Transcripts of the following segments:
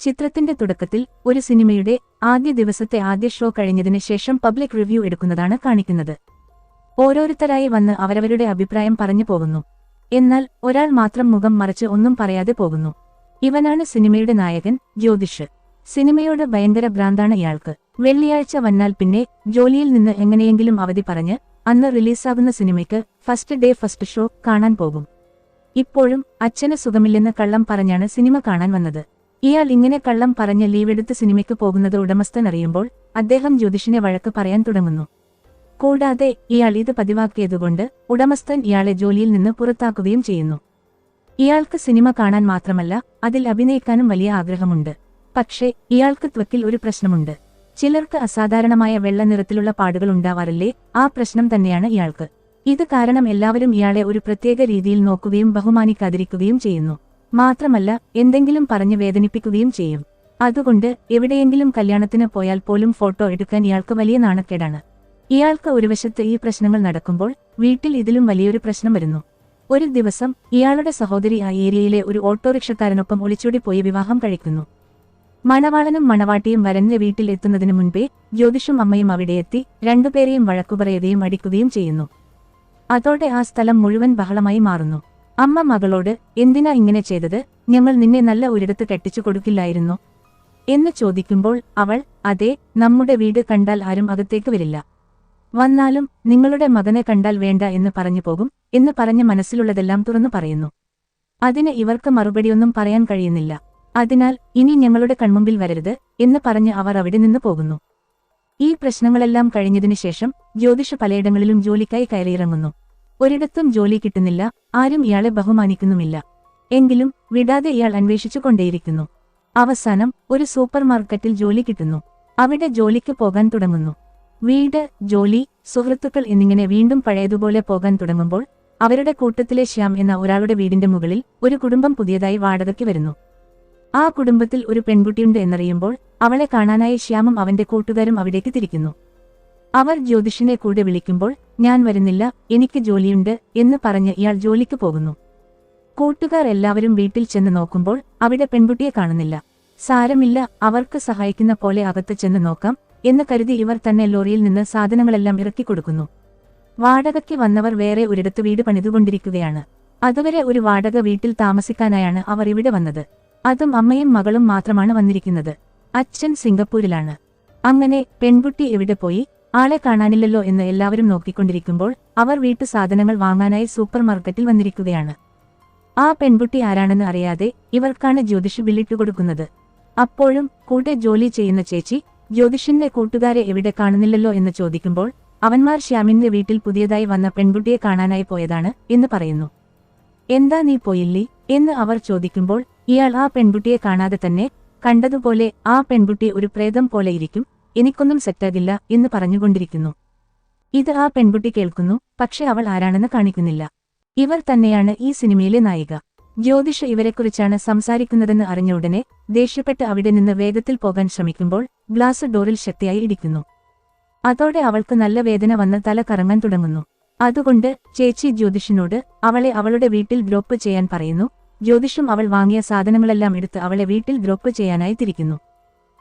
ചിത്രത്തിന്റെ തുടക്കത്തിൽ ഒരു സിനിമയുടെ ആദ്യ ദിവസത്തെ ആദ്യ ഷോ കഴിഞ്ഞതിന് ശേഷം പബ്ലിക് റിവ്യൂ എടുക്കുന്നതാണ് കാണിക്കുന്നത്. ഓരോരുത്തരായി വന്ന് അവരവരുടെ അഭിപ്രായം പറഞ്ഞു പോകുന്നു. എന്നാൽ ഒരാൾ മാത്രം മുഖം മറച്ച് ഒന്നും പറയാതെ പോകുന്നു. ഇവനാണ് സിനിമയുടെ നായകൻ ജ്യോതിഷ്. സിനിമയോട് ഭയങ്കര ഭ്രാന്താണ് ഇയാൾക്ക്. വെള്ളിയാഴ്ച വന്നാൽ പിന്നെ ജോലിയിൽ നിന്ന് എങ്ങനെയെങ്കിലും അവധി പറഞ്ഞ് അന്ന് റിലീസാകുന്ന സിനിമയ്ക്ക് ഫസ്റ്റ് ഡേ ഫസ്റ്റ് ഷോ കാണാൻ പോകും. ഇപ്പോഴും അച്ഛന് സുഖമില്ലെന്ന് കള്ളം പറഞ്ഞാണ് സിനിമ കാണാൻ വന്നത്. ഇയാൾ ഇങ്ങനെ കള്ളം പറഞ്ഞ് ലീവെടുത്ത് സിനിമയ്ക്ക് പോകുന്നത് ഉടമസ്ഥൻ അറിയുമ്പോൾ അദ്ദേഹം ജ്യോതിഷിനെ വഴക്ക് പറയാൻ തുടങ്ങുന്നു. കൂടാതെ ഇയാൾ ഇത് പതിവാക്കിയതുകൊണ്ട് ഉടമസ്ഥൻ ഇയാളെ ജോലിയിൽ നിന്ന് പുറത്താക്കുകയും ചെയ്യുന്നു. ഇയാൾക്ക് സിനിമ കാണാൻ മാത്രമല്ല അതിൽ അഭിനയിക്കാനും വലിയ ആഗ്രഹമുണ്ട്. പക്ഷേ ഇയാൾക്ക് ത്വക്കിൽ ഒരു പ്രശ്നമുണ്ട്. ചിലർക്ക് അസാധാരണമായ വെള്ള നിറത്തിലുള്ള പാടുകൾ ഉണ്ടാവാറില്ലേ? ആ പ്രശ്നം തന്നെയാണ് ഇയാൾക്ക്. ഇത് കാരണം എല്ലാവരും ഇയാളെ ഒരു പ്രത്യേക രീതിയിൽ നോക്കുകയും ബഹുമാനിക്കാതിരിക്കുകയും ചെയ്യുന്നു. മാത്രമല്ല എന്തെങ്കിലും പറഞ്ഞ് വേദനിപ്പിക്കുകയും ചെയ്യും. അതുകൊണ്ട് എവിടെയെങ്കിലും കല്യാണത്തിന് പോയാൽ പോലും ഫോട്ടോ എടുക്കാൻ ഇയാൾക്ക് വലിയ നാണക്കേടാണ്. ഇയാൾക്ക് ഒരു വശത്ത് ഈ പ്രശ്നങ്ങൾ നടക്കുമ്പോൾ വീട്ടിൽ ഇതിലും വലിയൊരു പ്രശ്നം വരുന്നു. ഒരു ദിവസം ഇയാളുടെ സഹോദരി ആ ഏരിയയിലെ ഒരു ഓട്ടോറിക്ഷക്കാരനൊപ്പം ഒളിച്ചോടി പോയി വിവാഹം കഴിക്കുന്നു. മണവാളനും മണവാട്ടിയും വരന്റെ വീട്ടിൽ എത്തുന്നതിനു മുൻപേ ജ്യോതിഷും അമ്മയും അവിടെയെത്തി രണ്ടുപേരെയും വഴക്കുപറയുകയും അടിക്കുകയും ചെയ്യുന്നു. അതോടെ ആ സ്ഥലം മുഴുവൻ ബഹളമായി മാറുന്നു. അമ്മ മകളോട് എന്തിനാ ഇങ്ങനെ ചെയ്തത്? ഞങ്ങൾ നിന്നെ നല്ല ഒരിടത്ത് കെട്ടിച്ചു കൊടുക്കില്ലായിരുന്നു. എന്ന് ചോദിക്കുമ്പോൾ അവൾ അതെ നമ്മുടെ വീട് കണ്ടാൽ ആരും അകത്തേക്ക് വരില്ല. വന്നാലും നിങ്ങളുടെ മകനെ കണ്ടാൽ വേണ്ട എന്ന് പറഞ്ഞു പോകും എന്ന് പറഞ്ഞ് മനസ്സിലുള്ളതെല്ലാം തുറന്നു പറയുന്നു. അതിന് ഇവർക്ക് മറുപടിയൊന്നും പറയാൻ കഴിയുന്നില്ല. അതിനാൽ ഇനി ഞങ്ങളുടെ കൺമുമ്പിൽ വരരുത് എന്ന് പറഞ്ഞ് അവർ അവിടെ നിന്ന് പോകുന്നു. ഈ പ്രശ്നങ്ങളെല്ലാം കഴിഞ്ഞതിനു ശേഷം ജ്യോതിഷ പലയിടങ്ങളിലും ജോലിക്കായി കയറിയിറങ്ങുന്നു. ഒരിടത്തും ജോലി കിട്ടുന്നില്ല ആരും ഇയാളെ ബഹുമാനിക്കുന്നുമില്ല. എങ്കിലും വിടാതെ ഇയാൾ അന്വേഷിച്ചു കൊണ്ടേയിരിക്കുന്നു അവസാനം ഒരു സൂപ്പർ മാർക്കറ്റിൽ ജോലി കിട്ടുന്നു. അവിടെ ജോലിക്ക് പോകാൻ തുടങ്ങുന്നു. വീട് ജോലി സുഹൃത്തുക്കൾ എന്നിങ്ങനെ വീണ്ടും പഴയതുപോലെ പോകാൻ തുടങ്ങുമ്പോൾ അവരുടെ കൂട്ടത്തിലെ ശ്യാം എന്ന ഒരാളുടെ വീടിന്റെ മുകളിൽ ഒരു കുടുംബം പുതിയതായി വാടകയ്ക്ക് വരുന്നു. ആ കുടുംബത്തിൽ ഒരു പെൺകുട്ടിയുണ്ട് എന്നറിയുമ്പോൾ അവളെ കാണാനായി ശ്യാമും അവന്റെ കൂട്ടുകാരും അവിടേക്ക് തിരിക്കുന്നു. അവർ ജ്യോതിഷിനെ കൂടെ വിളിക്കുമ്പോൾ ഞാൻ വരുന്നില്ല എനിക്ക് ജോലിയുണ്ട് എന്ന് പറഞ്ഞ് ഇയാൾ ജോലിക്ക് പോകുന്നു. കൂട്ടുകാർ എല്ലാവരും വീട്ടിൽ ചെന്ന് നോക്കുമ്പോൾ അവിടെ പെൺകുട്ടിയെ കാണുന്നില്ല. സാരമില്ല അവർക്ക് സഹായിക്കുന്ന പോലെ അകത്ത് ചെന്ന് നോക്കാം എന്ന് കരുതി ഇവർ തന്നെ ലോറിയിൽ നിന്ന് സാധനങ്ങളെല്ലാം ഇറക്കി കൊടുക്കുന്നു. വാടകയ്ക്ക് വന്നവർ വേറെ ഒരിടത്ത് വീട് പണിതുകൊണ്ടിരിക്കുകയാണ്. അതുവരെ ഒരു വാടക വീട്ടിൽ താമസിക്കാനായാണ് അവർ ഇവിടെ വന്നത്. അതും അമ്മയും മകളും മാത്രമാണ് വന്നിരിക്കുന്നത്. അച്ഛൻ സിംഗപ്പൂരിലാണ്. അങ്ങനെ പെൺകുട്ടി എവിടെ പോയി? ആളെ കാണാനില്ലല്ലോ എന്ന് എല്ലാവരും നോക്കിക്കൊണ്ടിരിക്കുമ്പോൾ അവർ വീട്ടു സാധനങ്ങൾ വാങ്ങാനായി സൂപ്പർ മാർക്കറ്റിൽ വന്നിരിക്കുകയാണ്. ആ പെൺകുട്ടി ആരാണെന്ന് അറിയാതെ ഇവർക്കാണ് ജ്യോതിഷ് ബില്ലിട്ടു കൊടുക്കുന്നത്. അപ്പോഴും കൂടെ ജോലി ചെയ്യുന്ന ചേച്ചി ജ്യോതിഷിന്റെ കൂട്ടുകാരെ എവിടെ കാണുന്നില്ലല്ലോ? എന്ന് ചോദിക്കുമ്പോൾ അവന്മാർ ശ്യാമിന്റെ വീട്ടിൽ പുതിയതായി വന്ന പെൺകുട്ടിയെ കാണാനായി പോയതാണ് എന്ന് പറയുന്നു. എന്താ നീ പോയില്ലേ? എന്ന് അവർ ചോദിക്കുമ്പോൾ ഇയാൾ ആ പെൺകുട്ടിയെ കാണാതെ തന്നെ കണ്ടതുപോലെ ആ പെൺകുട്ടി ഒരു പ്രേതം പോലെ ഇരിക്കും എനിക്കൊന്നും സെറ്റാകില്ല എന്ന് പറഞ്ഞുകൊണ്ടിരിക്കുന്നു. ഇത് ആ പെൺകുട്ടി കേൾക്കുന്നു പക്ഷെ അവൾ ആരാണെന്ന് കാണിക്കുന്നില്ല. ഇവർ തന്നെയാണ് ഈ സിനിമയിലെ നായിക. ജ്യോതിഷ ഇവരെക്കുറിച്ചാണ് സംസാരിക്കുന്നതെന്ന് അറിഞ്ഞ ഉടനെ ദേഷ്യപ്പെട്ട് അവിടെ നിന്ന് വേഗത്തിൽ പോകാൻ ശ്രമിക്കുമ്പോൾ ഗ്ലാസ് ഡോറിൽ ശക്തിയായി ഇടിക്കുന്നു. അതോടെ അവൾക്ക് നല്ല വേദന വന്ന് തല കറങ്ങാൻ തുടങ്ങുന്നു. അതുകൊണ്ട് ചേച്ചി ജ്യോതിഷിനോട് അവളെ അവളുടെ വീട്ടിൽ ഡ്രോപ്പ് ചെയ്യാൻ പറയുന്നു. ജ്യോതിഷും അവൾ വാങ്ങിയ സാധനങ്ങളെല്ലാം എടുത്ത് അവളെ വീട്ടിൽ ഡ്രോപ്പ് ചെയ്യാനായി തിരിക്കുന്നു.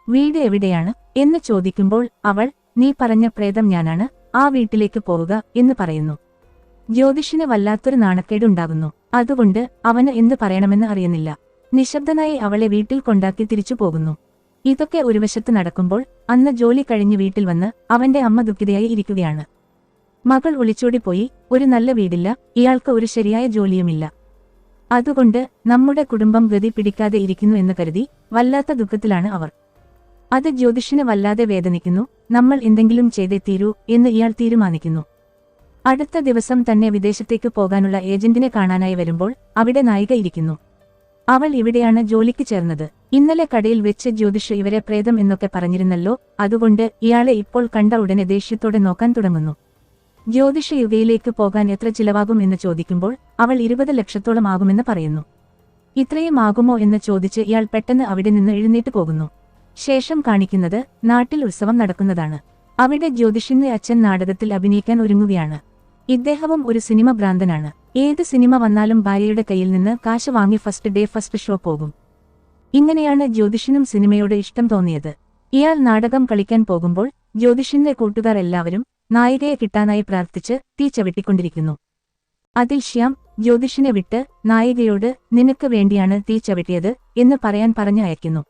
വീട് എവിടെയാണ് എന്ന് ചോദിക്കുമ്പോൾ അവൾ നീ പറഞ്ഞ പ്രേതം ഞാനാണ് ആ വീട്ടിലേക്ക് പോവുക എന്ന് പറയുന്നു. ജ്യോതിഷിന് വല്ലാത്തൊരു നാണക്കേടുണ്ടാകുന്നു. അതുകൊണ്ട് അവന് എന്ത് പറയണമെന്ന് അറിയുന്നില്ല. നിശബ്ദനായി അവളെ വീട്ടിൽ കൊണ്ടാക്കി തിരിച്ചു പോകുന്നു. ഇതൊക്കെ ഒരു വശത്ത് നടക്കുമ്പോൾ അന്ന് ജോലി കഴിഞ്ഞ് വീട്ടിൽ വന്ന് അവന്റെ അമ്മ ദുഃഖിതയായി ഇരിക്കുകയാണ്. മകൾ ഒളിച്ചോടിപ്പോയി ഒരു നല്ല വീടില്ല ഇയാൾക്ക് ഒരു ശരിയായ ജോലിയുമില്ല. അതുകൊണ്ട് നമ്മുടെ കുടുംബം ഗതി പിടിക്കാതെ ഇരിക്കുന്നു എന്ന് കരുതി വല്ലാത്ത ദുഃഖത്തിലാണ് അവർ. അത് ജ്യോതിഷിന് വല്ലാതെ വേദനിക്കുന്നു. നമ്മൾ എന്തെങ്കിലും ചെയ്തേ തീരൂ എന്ന് ഇയാൾ തീരുമാനിക്കുന്നു. അടുത്ത ദിവസം തന്നെ വിദേശത്തേക്ക് പോകാനുള്ള ഏജന്റിനെ കാണാനായി വരുമ്പോൾ അവിടെ നായിക ഇരിക്കുന്നു. അവൾ ഇവിടെയാണ് ജോലിക്ക് ചേർന്നത്. ഇന്നലെ കടയിൽ വെച്ച് ജ്യോതിഷ് ഇവരെ പ്രേതം എന്നൊക്കെ പറഞ്ഞിരുന്നല്ലോ അതുകൊണ്ട് ഇയാളെ ഇപ്പോൾ കണ്ട ഉടനെ ദേഷ്യത്തോടെ നോക്കാൻ തുടങ്ങുന്നു. ജ്യോതിഷ യുഗയിലേക്ക് പോകാൻ എത്ര ചിലവാകും എന്ന് ചോദിക്കുമ്പോൾ അവൾ ഇരുപത് ലക്ഷത്തോളം ആകുമെന്ന് പറയുന്നു. ഇത്രയും ആകുമോ എന്ന് ചോദിച്ച് ഇയാൾ പെട്ടെന്ന് അവിടെ നിന്ന് എഴുന്നേറ്റ് പോകുന്നു. ശേഷം കാണിക്കുന്നത് നാട്ടിൽ ഉത്സവം നടക്കുന്നതാണ്. അവിടെ ജ്യോതിഷിന്റെ അച്ഛൻ നാടകത്തിൽ അഭിനയിക്കാൻ ഒരുങ്ങുകയാണ്. ഇദ്ദേഹവും ഒരു സിനിമ ഭ്രാന്തനാണ്. ഏത് സിനിമ വന്നാലും ഭാര്യയുടെ കയ്യിൽ നിന്ന് കാശ് വാങ്ങി ഫസ്റ്റ് ഡേ ഫസ്റ്റ് ഷോ പോകും. ഇങ്ങനെയാണ് ജ്യോതിഷിനും സിനിമയോട് ഇഷ്ടം തോന്നിയത്. ഇയാൾ നാടകം കളിക്കാൻ പോകുമ്പോൾ ജ്യോതിഷിന്റെ കൂട്ടുകാർ എല്ലാവരും നായികയെ കിട്ടാനായി പ്രാർത്ഥിച്ച് തീ ചവിട്ടിക്കൊണ്ടിരിക്കുന്നു. അതിൽ ശ്യാം ജ്യോതിഷിനെ വിട്ട് നായികയോട് നിനക്ക് വേണ്ടിയാണ് തീ ചവിട്ടിയത് എന്ന് പറയാൻ പറഞ്ഞു അയക്കുന്നു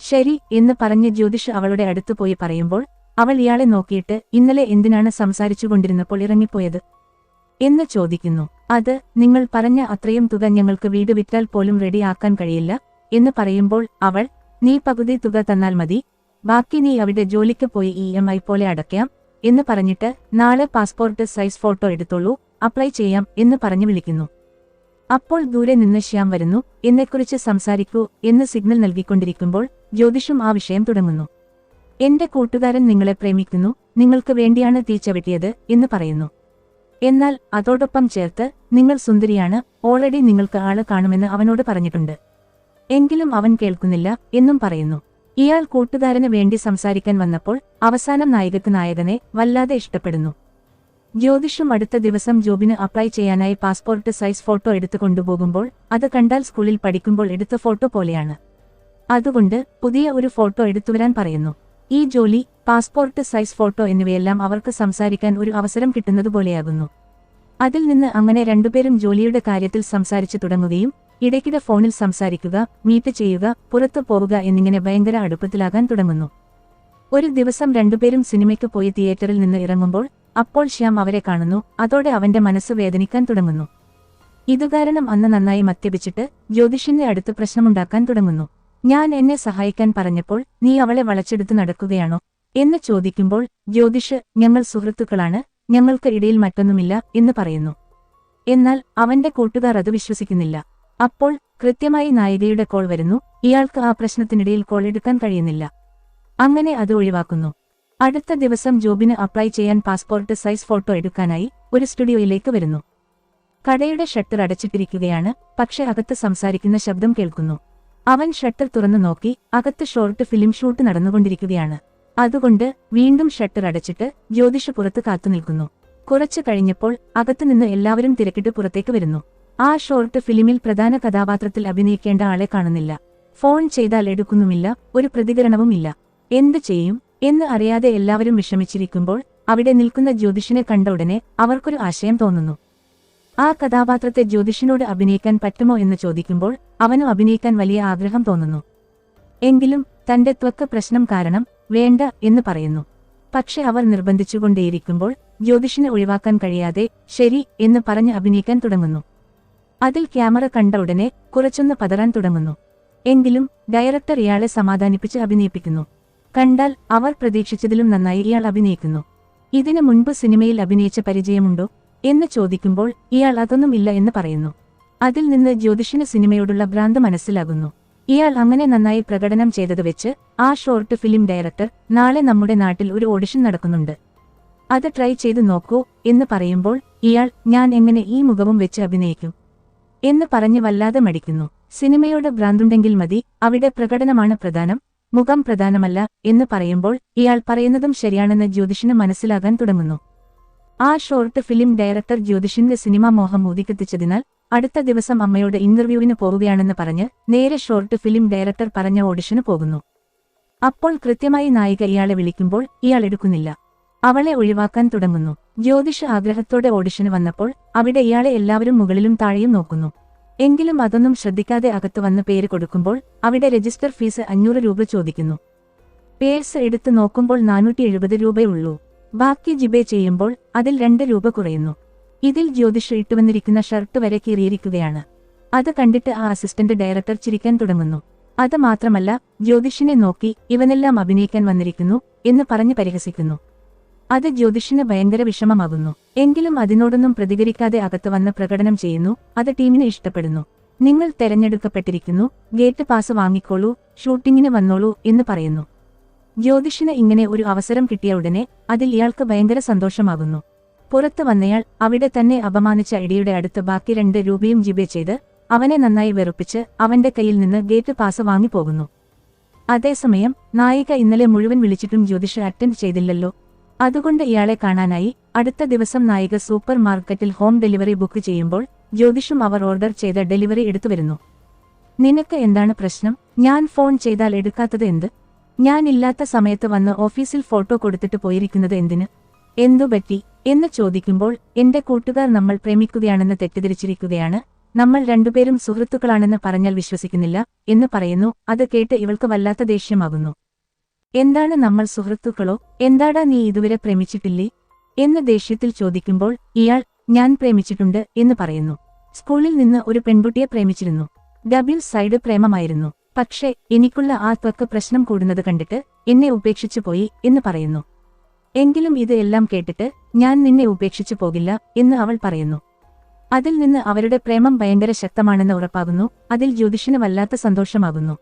ശരി എന്ന് പറഞ്ഞ് ജ്യോതിഷ് അവളുടെ അടുത്തു പോയി പറയുമ്പോൾ അവൾ ഇയാളെ നോക്കിയിട്ട് ഇന്നലെ എന്തിനാണ് സംസാരിച്ചുകൊണ്ടിരുന്നപ്പോൾ ഇറങ്ങിപ്പോയത്? എന്ന് ചോദിക്കുന്നു. അത് നിങ്ങൾ പറഞ്ഞ അത്രയും തുക ഞങ്ങൾക്ക് വീട് വിറ്റാൽ പോലും റെഡിയാക്കാൻ കഴിയില്ല എന്ന് പറയുമ്പോൾ അവൾ നീ പകുതി തുക തന്നാൽ മതി. ബാക്കി നീ അവിടെ ജോലിക്ക് പോയി ഇ എം ഐ പോലെ അടയ്ക്കാം എന്ന് പറഞ്ഞിട്ട് നാളെ പാസ്പോർട്ട് സൈസ് ഫോട്ടോ എടുത്തോളൂ അപ്ലൈ ചെയ്യാം എന്ന് പറഞ്ഞു വിളിക്കുന്നു. അപ്പോൾ ദൂരെ നിന്ന് ശ്യാം വരുന്നു എന്നെക്കുറിച്ച് സംസാരിക്കൂ എന്ന് സിഗ്നൽ നൽകിക്കൊണ്ടിരിക്കുമ്പോൾ ജ്യോതിഷും ആ വിഷയം തുടങ്ങുന്നു. എന്റെ കൂട്ടുകാരൻ നിങ്ങളെ പ്രേമിക്കുന്നു നിങ്ങൾക്ക് വേണ്ടിയാണ് തീ എന്ന് പറയുന്നു. എന്നാൽ അതോടൊപ്പം ചേർത്ത് നിങ്ങൾ സുന്ദരിയാണ് ഓൾറെഡി നിങ്ങൾക്ക് ആൾ കാണുമെന്ന് അവനോട് പറഞ്ഞിട്ടുണ്ട്. എങ്കിലും അവൻ കേൾക്കുന്നില്ല എന്നും പറയുന്നു. ഇയാൾ കൂട്ടുകാരന് വേണ്ടി സംസാരിക്കാൻ വന്നപ്പോൾ അവസാനം നായികക്ക് നായകനെ വല്ലാതെ ഇഷ്ടപ്പെടുന്നു. ജ്യോതിഷും അടുത്ത ദിവസം ജോബിന് അപ്ലൈ ചെയ്യാനായി പാസ്പോർട്ട് സൈസ് ഫോട്ടോ എടുത്തു കൊണ്ടുപോകുമ്പോൾ അത് കണ്ടാൽ സ്കൂളിൽ പഠിക്കുമ്പോൾ എടുത്ത ഫോട്ടോ പോലെയാണ്. അതുകൊണ്ട് പുതിയ ഒരു ഫോട്ടോ എടുത്തുവരാൻ പറയുന്നു. ഈ ജോലി പാസ്പോർട്ട് സൈസ് ഫോട്ടോ എന്നിവയെല്ലാം അവർക്ക് സംസാരിക്കാൻ ഒരു അവസരം കിട്ടുന്നതുപോലെയാകുന്നു അതിൽ നിന്ന് അങ്ങനെ രണ്ടുപേരും ജോലിയുടെ കാര്യത്തിൽ സംസാരിച്ചു തുടങ്ങുകയും ഇടയ്ക്കിടെ ഫോണിൽ സംസാരിക്കുക മീറ്റ് ചെയ്യുക പുറത്തു പോവുക എന്നിങ്ങനെ ഭയങ്കര അടുപ്പത്തിലാകാൻ തുടങ്ങുന്നു. ഒരു ദിവസം രണ്ടുപേരും സിനിമയ്ക്ക് പോയി തിയേറ്ററിൽ നിന്ന് ഇറങ്ങുമ്പോൾ അപ്പോൾ ശ്യാം അവരെ കാണുന്നു അതോടെ അവന്റെ മനസ്സ് വേദനിക്കാൻ തുടങ്ങുന്നു. ഇതുകാരണം അന്ന് നന്നായി മദ്യപിച്ചിട്ട് ജ്യോതിഷിന്റെ അടുത്ത് പ്രശ്നമുണ്ടാക്കാൻ തുടങ്ങുന്നു. ഞാൻ എന്നെ സഹായിക്കാൻ പറഞ്ഞപ്പോൾ നീ അവളെ വളച്ചെടുത്ത് നടക്കുകയാണോ? എന്ന് ചോദിക്കുമ്പോൾ ജ്യോതിഷ് ഞങ്ങൾ സുഹൃത്തുക്കളാണ് ഞങ്ങൾക്ക് ഇടയിൽ മറ്റൊന്നുമില്ല എന്ന് പറയുന്നു. എന്നാൽ അവന്റെ കൂട്ടുകാർ അത് വിശ്വസിക്കുന്നില്ല. അപ്പോൾ കൃത്യമായി നായികയുടെ കോൾ വരുന്നു ഇയാൾക്ക് ആ പ്രശ്നത്തിനിടയിൽ കോൾ എടുക്കാൻ കഴിയുന്നില്ല. അങ്ങനെ അത് ഒഴിവാക്കുന്നു. അടുത്ത ദിവസം ജോബിന് അപ്ലൈ ചെയ്യാൻ പാസ്പോർട്ട് സൈസ് ഫോട്ടോ എടുക്കാനായി ഒരു സ്റ്റുഡിയോയിലേക്ക് വരുന്നു. കടയുടെ ഷട്ടർ അടച്ചിട്ടിരിക്കുകയാണ് പക്ഷെ അകത്ത് സംസാരിക്കുന്ന ശബ്ദം കേൾക്കുന്നു. അവൻ ഷട്ടർ തുറന്നു നോക്കി അകത്ത് ഷോർട്ട് ഫിലിം ഷൂട്ട് നടന്നുകൊണ്ടിരിക്കുകയാണ്. അതുകൊണ്ട് വീണ്ടും ഷട്ടർ അടച്ചിട്ട് ജ്യോതിഷ പുറത്ത് കാത്തുനിൽക്കുന്നു കുറച്ചു കഴിഞ്ഞപ്പോൾ അകത്തുനിന്ന് എല്ലാവരും തിരക്കിട്ട് പുറത്തേക്ക് വരുന്നു. ആ ഷോർട്ട് ഫിലിമിൽ പ്രധാന കഥാപാത്രത്തിൽ അഭിനയിക്കേണ്ട ആളെ കാണുന്നില്ല. ഫോൺ ചെയ്താൽ എടുക്കുന്നുമില്ല ഒരു പ്രതികരണവുമില്ല. എന്തു ചെയ്യും? എന്ന് അറിയാതെ എല്ലാവരും വിഷമിച്ചിരിക്കുമ്പോൾ അവിടെ നിൽക്കുന്ന ജ്യോതിഷിനെ കണ്ട ഉടനെ അവർക്കൊരു ആശയം തോന്നുന്നു. ആ കഥാപാത്രത്തെ ജ്യോതിഷിനോട് അഭിനയിക്കാൻ പറ്റുമോ എന്ന് ചോദിക്കുമ്പോൾ അവനും അഭിനയിക്കാൻ വലിയ ആഗ്രഹം തോന്നുന്നു. എങ്കിലും തന്റെ ത്വക്ക് പ്രശ്നം കാരണം വേണ്ട എന്ന് പറയുന്നു. പക്ഷെ അവർ നിർബന്ധിച്ചുകൊണ്ടേയിരിക്കുമ്പോൾ ജ്യോതിഷിനെ ഒഴിവാക്കാൻ കഴിയാതെ ശരി എന്ന് പറഞ്ഞ് അഭിനയിക്കാൻ തുടങ്ങുന്നു. അതിൽ ക്യാമറ കണ്ട ഉടനെ കുറച്ചൊന്ന് പതറാൻ തുടങ്ങുന്നു. എങ്കിലും ഡയറക്ടർ ഇയാളെ സമാധാനിപ്പിച്ച് അഭിനയിപ്പിക്കുന്നു. കണ്ടാൽ അവർ പ്രതീക്ഷിച്ചതിലും നന്നായി ഇയാൾ അഭിനയിക്കുന്നു. ഇതിനു മുൻപ് സിനിമയിൽ അഭിനയിച്ച പരിചയമുണ്ടോ? എന്ന് ചോദിക്കുമ്പോൾ ഇയാൾ അതൊന്നുമില്ല എന്ന് പറയുന്നു. അതിൽ നിന്ന് ജ്യോതിഷിന് സിനിമയോടുള്ള ഭ്രാന്ത് മനസ്സിലാകുന്നു. ഇയാൾ അങ്ങനെ നന്നായി പ്രകടനം ചെയ്തത് വെച്ച് ആ ഷോർട്ട് ഫിലിം ഡയറക്ടർ നാളെ നമ്മുടെ നാട്ടിൽ ഒരു ഓഡിഷൻ നടക്കുന്നുണ്ട്. അത് ട്രൈ ചെയ്തു നോക്കൂ എന്ന് പറയുമ്പോൾ ഇയാൾ ഞാൻ എങ്ങനെ ഈ മുഖവും വെച്ച് അഭിനയിക്കും എന്ന് പറഞ്ഞ് വല്ലാതെ മടിക്കുന്നു. സിനിമയോട് ഭ്രാന്തുണ്ടെങ്കിൽ മതി. അവിടെ പ്രകടനമാണ് പ്രധാനം. മുഖം പ്രധാനമല്ല എന്ന് പറയുമ്പോൾ ഇയാൾ പറയുന്നതും ശരിയാണെന്ന് ജ്യോതിഷിന് മനസ്സിലാകാൻ തുടങ്ങുന്നു. ആ ഷോർട്ട് ഫിലിം ഡയറക്ടർ ജ്യോതിഷിന്റെ സിനിമ മോഹം ഊതിക്കെത്തിച്ചതിനാൽ അടുത്ത ദിവസം അമ്മയോട് ഇന്റർവ്യൂവിന് പോവുകയാണെന്ന് പറഞ്ഞ് നേരെ ഷോർട്ട് ഫിലിം ഡയറക്ടർ പറഞ്ഞ ഓഡിഷന് പോകുന്നു. അപ്പോൾ കൃത്യമായി നായിക ഇയാളെ വിളിക്കുമ്പോൾ ഇയാൾ എടുക്കുന്നില്ല. അവളെ ഒഴിവാക്കാൻ തുടങ്ങുന്നു. ജ്യോതിഷ് ആഗ്രഹത്തോടെ ഓഡിഷന് വന്നപ്പോൾ അവിടെ ഇയാളെ എല്ലാവരും മുകളിലും താഴെയും നോക്കുന്നു. എങ്കിലും അതൊന്നും ശ്രദ്ധിക്കാതെ അകത്തു വന്ന് പേര് കൊടുക്കുമ്പോൾ അവിടെ രജിസ്റ്റർ ഫീസ് അഞ്ഞൂറ് രൂപ ചോദിക്കുന്നു. പേഴ്സ് എടുത്തു നോക്കുമ്പോൾ നാനൂറ്റി എഴുപത് രൂപയുള്ളൂ ബാക്കി ജിബേ ചെയ്യുമ്പോൾ അതിൽ രണ്ട് രൂപ കുറയുന്നു. ഇതിൽ ജ്യോതിഷ് ഇട്ടുവന്നിരിക്കുന്ന ഷർട്ട് വരെ കീറിയിരിക്കുകയാണ്. അത് കണ്ടിട്ട് ആ അസിസ്റ്റന്റ് ഡയറക്ടർ ചിരിക്കാൻ തുടങ്ങുന്നു. അത് മാത്രമല്ല ജ്യോതിഷിനെ നോക്കി ഇവനെല്ലാം അഭിനയിക്കാൻ വന്നിരിക്കുന്നു എന്ന് പറഞ്ഞു പരിഹസിക്കുന്നു. അത് ജ്യോതിഷിന് ഭയങ്കര വിഷമമാകുന്നു. എങ്കിലും അതിനോടൊന്നും പ്രതികരിക്കാതെ അകത്ത് വന്ന് പ്രകടനം ചെയ്യുന്നു അത് ടീമിന് ഇഷ്ടപ്പെടുന്നു. നിങ്ങൾ തെരഞ്ഞെടുക്കപ്പെട്ടിരിക്കുന്നു ഗേറ്റ് പാസ് വാങ്ങിക്കോളൂ ഷൂട്ടിങ്ങിന് വന്നോളൂ എന്ന് പറയുന്നു. ജ്യോതിഷിന് ഇങ്ങനെ ഒരു അവസരം കിട്ടിയ ഉടനെ അതിൽ ഇയാൾക്ക് ഭയങ്കര സന്തോഷമാകുന്നു. പുറത്തു വന്നയാൾ അവിടെ തന്നെ അപമാനിച്ച ഇടിയുടെ അടുത്ത് ബാക്കി രണ്ട് രൂപയും ജിബേ ചെയ്ത് അവനെ നന്നായി വെറുപ്പിച്ച് അവന്റെ കയ്യിൽ നിന്ന് ഗേറ്റ് പാസ് വാങ്ങിപ്പോകുന്നു. അതേസമയം നായിക ഇന്നലെ മുഴുവൻ വിളിച്ചിട്ടും ജ്യോതിഷ് അറ്റൻഡ് ചെയ്തില്ലല്ലോ അതുകൊണ്ട് ഇയാളെ കാണാനായി അടുത്ത ദിവസം നായിക സൂപ്പർ മാർക്കറ്റിൽ ഹോം ഡെലിവറി ബുക്ക് ചെയ്യുമ്പോൾ ജ്യോതിഷും അവർ ഓർഡർ ചെയ്ത ഡെലിവറി എടുത്തു വരുന്നു. നിനക്ക് എന്താണ് പ്രശ്നം? ഞാൻ ഫോൺ ചെയ്താൽ എടുക്കാത്തത് എന്ത്? ഞാൻ ഇല്ലാത്ത സമയത്ത് വന്ന് ഓഫീസിൽ ഫോട്ടോ കൊടുത്തിട്ട് പോയിരിക്കുന്നത് എന്തിന്? എന്തു പറ്റി? എന്ന് ചോദിക്കുമ്പോൾ എന്റെ കൂട്ടുകാർ നമ്മൾ പ്രേമിക്കുകയാണെന്ന് തെറ്റിദ്ധരിച്ചിരിക്കുകയാണ്. നമ്മൾ രണ്ടുപേരും സുഹൃത്തുക്കളാണെന്ന് പറഞ്ഞാൽ വിശ്വസിക്കുന്നില്ല എന്ന് പറയുന്നു. അത് കേട്ട് ഇവൾക്ക് വല്ലാത്ത ദേഷ്യമാകുന്നു. എന്താണ് നമ്മൾ സുഹൃത്തുക്കളോ? എന്താടാ നീ ഇതുവരെ പ്രേമിച്ചിട്ടില്ലേ? എന്ന് ദേഷ്യത്തിൽ ചോദിക്കുമ്പോൾ ഇയാൾ ഞാൻ പ്രേമിച്ചിട്ടുണ്ട് എന്ന് പറയുന്നു. സ്കൂളിൽ നിന്ന് ഒരു പെൺകുട്ടിയെ പ്രേമിച്ചിരുന്നു. Double side പ്രേമമായിരുന്നു. പക്ഷേ എനിക്കുള്ള ആ ത്വക്ക് പ്രശ്നം കൂടുന്നത് കണ്ടിട്ട് എന്നെ ഉപേക്ഷിച്ചു പോയി എന്ന് പറയുന്നു. എങ്കിലും ഇത് എല്ലാം കേട്ടിട്ട് ഞാൻ നിന്നെ ഉപേക്ഷിച്ചു പോകില്ല എന്ന് അവൾ പറയുന്നു. അതിൽ നിന്ന് അവരുടെ പ്രേമം ഭയങ്കര ശക്തമാണെന്ന് ഉറപ്പാകുന്നു. അതിൽ ജ്യോതിഷിന് വല്ലാത്ത സന്തോഷമാകുന്നു.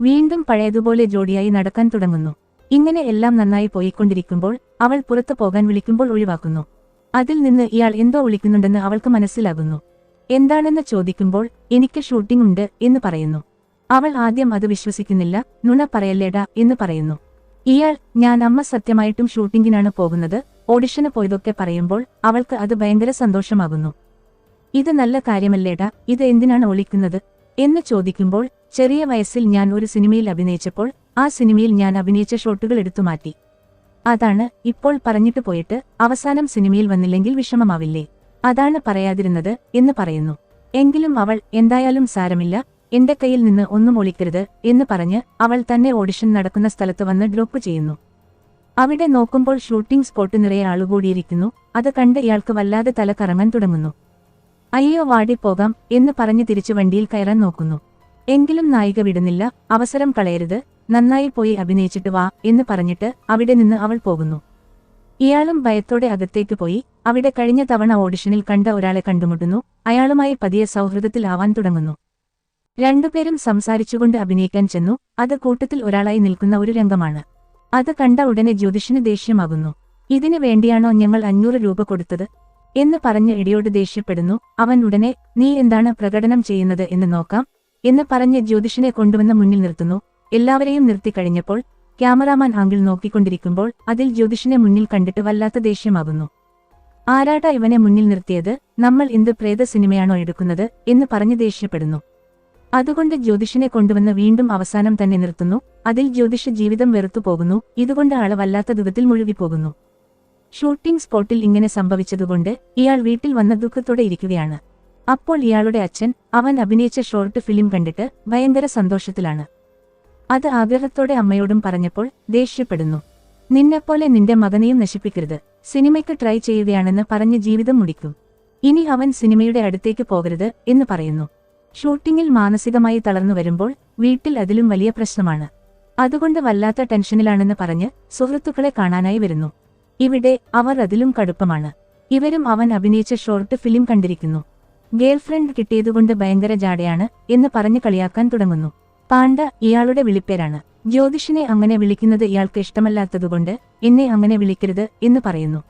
വീണ്ടും പഴയതുപോലെ ജോഡിയായി നടക്കാൻ തുടങ്ങുന്നു. ഇങ്ങനെ എല്ലാം നന്നായി പോയിക്കൊണ്ടിരിക്കുമ്പോൾ അവൾ പുറത്തു പോകാൻ വിളിക്കുമ്പോൾ ഒഴിവാക്കുന്നു. അതിൽ നിന്ന് ഇയാൾ എന്തോ വിളിക്കുന്നുണ്ടെന്ന് അവൾക്ക് മനസ്സിലാകുന്നു. എന്താണെന്ന് ചോദിക്കുമ്പോൾ എനിക്ക് ഷൂട്ടിംഗ് ഉണ്ട് എന്ന് പറയുന്നു. അവൾ ആദ്യം അത് വിശ്വസിക്കുന്നില്ല നുണ പറയല്ലേടാ എന്ന് പറയുന്നു. ഇയാൾ ഞാൻ അമ്മ സത്യമായിട്ടും ഷൂട്ടിങ്ങിനാണ് പോകുന്നത് ഓഡിഷന് പോയതൊക്കെ പറയുമ്പോൾ അവൾക്ക് അത് ഭയങ്കര സന്തോഷമാകുന്നു. ഇത് നല്ല കാര്യമല്ലേടാ ഇത് എന്തിനാണ് ഒളിക്കുന്നത്? എന്ന് ചോദിക്കുമ്പോൾ ചെറിയ വയസ്സിൽ ഞാൻ ഒരു സിനിമയിൽ അഭിനയിച്ചപ്പോൾ ആ സിനിമയിൽ ഞാൻ അഭിനയിച്ച ഷോട്ടുകൾ എടുത്തു മാറ്റി. അതാണ് ഇപ്പോൾ പറഞ്ഞിട്ട് പോയിട്ട് അവസാനം സിനിമയിൽ വന്നില്ലെങ്കിൽ വിഷമമാവില്ലേ? അതാണ് പറയാതിരുന്നത് എന്ന് പറയുന്നു. എങ്കിലും അവൾ എന്തായാലും സാരമില്ല എന്റെ കയ്യിൽ നിന്ന് ഒന്നും ഒളിക്കരുത് എന്ന് പറഞ്ഞ് അവൾ തന്നെ ഓഡിഷൻ നടക്കുന്ന സ്ഥലത്ത് വന്ന് ഡ്രോപ്പ് ചെയ്യുന്നു. അവിടെ നോക്കുമ്പോൾ ഷൂട്ടിംഗ് സ്പോട്ട് നിറയെ ആളുകൂടിയിരിക്കുന്നു അത് കണ്ട് ഇയാൾക്ക് വല്ലാതെ തല കറങ്ങാൻ തുടങ്ങുന്നു. അയ്യോ വാടിപ്പോകാം പോകാം എന്ന് പറഞ്ഞ് തിരിച്ചു വണ്ടിയിൽ കയറാൻ നോക്കുന്നു. എങ്കിലും നായിക വിടുന്നില്ല അവസരം കളയരുത് നന്നായി പോയി അഭിനയിച്ചിട്ട് വാ എന്ന് പറഞ്ഞിട്ട് അവിടെ നിന്ന് അവൾ പോകുന്നു. ഇയാളും ഭയത്തോടെ അകത്തേക്ക് പോയി അവിടെ കഴിഞ്ഞ തവണ ഓഡിഷനിൽ കണ്ട ഒരാളെ കണ്ടുമുട്ടുന്നു അയാളുമായി പതിയെ സൗഹൃദത്തിലാവാൻ തുടങ്ങുന്നു. രണ്ടുപേരും സംസാരിച്ചുകൊണ്ട് അഭിനയിക്കാൻ ചെന്നു അത് കൂട്ടത്തിൽ ഒരാളായി നിൽക്കുന്ന ഒരു രംഗമാണ്. അത് കണ്ട ഉടനെ ജ്യോതിഷിന് ദേഷ്യമാകുന്നു. ഇതിനു വേണ്ടിയാണോ ഞങ്ങൾ അഞ്ഞൂറ് രൂപ കൊടുത്തത്? എന്ന് പറഞ്ഞ് ഇടിയോട് ദേഷ്യപ്പെടുന്നു അവൻ ഉടനെ നീ എന്താണ് പ്രകടനം ചെയ്യുന്നത് എന്ന് നോക്കാം എന്ന് പറഞ്ഞ് ജ്യോതിഷിനെ കൊണ്ടുവന്ന മുന്നിൽ നിർത്തുന്നു. എല്ലാവരെയും നിർത്തിക്കഴിഞ്ഞപ്പോൾ ക്യാമറാമാൻ ആംഗിൾ നോക്കിക്കൊണ്ടിരിക്കുമ്പോൾ അതിൽ ജ്യോതിഷിനെ മുന്നിൽ കണ്ടിട്ട് വല്ലാത്ത ദേഷ്യമാകുന്നു. ആരാട്ട ഇവനെ മുന്നിൽ നിർത്തിയത് നമ്മൾ എന്ത് പ്രേത സിനിമയാണോ എടുക്കുന്നത് എന്ന് പറഞ്ഞ് ദേഷ്യപ്പെടുന്നു. അതുകൊണ്ട് ജ്യോതിഷിനെ കൊണ്ടുവന്ന് വീണ്ടും അവസാനം തന്നെ നിർത്തുന്നു. അതിൽ ജ്യോതിഷ ജീവിതം വെറുത്തു പോകുന്നു. ഇതുകൊണ്ട് ആൾ വല്ലാത്ത ദുഃഖത്തിൽ മുഴുകിപ്പോകുന്നു. ഷൂട്ടിംഗ് സ്പോട്ടിൽ ഇങ്ങനെ സംഭവിച്ചതുകൊണ്ട് ഇയാൾ വീട്ടിൽ വന്ന ദുഃഖത്തോടെ ഇരിക്കുകയാണ്. അപ്പോൾ ഇയാളുടെ അച്ഛൻ അവൻ അഭിനയിച്ച ഷോർട്ട് ഫിലിം കണ്ടിട്ട് ഭയങ്കര സന്തോഷത്തിലാണ്. അത് ആഗ്രഹത്തോടെ അമ്മയോടും പറഞ്ഞപ്പോൾ ദേഷ്യപ്പെടുന്നു. നിന്നെപ്പോലെ നിന്റെ മകനെയും നശിപ്പിക്കരുത്. സിനിമയ്ക്ക് ട്രൈ ചെയ്യുകയാണെന്ന് പറഞ്ഞ് ജീവിതം മുടിക്കും. ഇനി അവൻ സിനിമയുടെ അടുത്തേക്ക് പോകരുത് എന്ന് പറയുന്നു. ഷൂട്ടിങ്ങിൽ മാനസികമായി തളർന്നു വരുമ്പോൾ വീട്ടിൽ അതിലും വലിയ പ്രശ്നമാണ്. അതുകൊണ്ട് വല്ലാത്ത ടെൻഷനിലാണെന്ന് പറഞ്ഞ് സുഹൃത്തുക്കളെ കാണാനായി വരുന്നു. ഇവിടെ അവർ അതിലും കടുപ്പമാണ്. ഇവരും അവൻ അഭിനയിച്ച ഷോർട്ട് ഫിലിം കണ്ടിരിക്കുന്നു. ഗേൾഫ്രണ്ട് കിട്ടിയതുകൊണ്ട് ഭയങ്കര ജാടയാണ് എന്ന് പറഞ്ഞു കളിയാക്കാൻ തുടങ്ങുന്നു. പാണ്ഡ ഇയാളുടെ വിളിപ്പേരാണ്. ജ്യോതിഷിനെ അങ്ങനെ വിളിക്കുന്നത് ഇയാൾക്ക് ഇഷ്ടമല്ലാത്തതുകൊണ്ട് എന്നെ അങ്ങനെ വിളിക്കരുത് എന്ന് പറയുന്നു.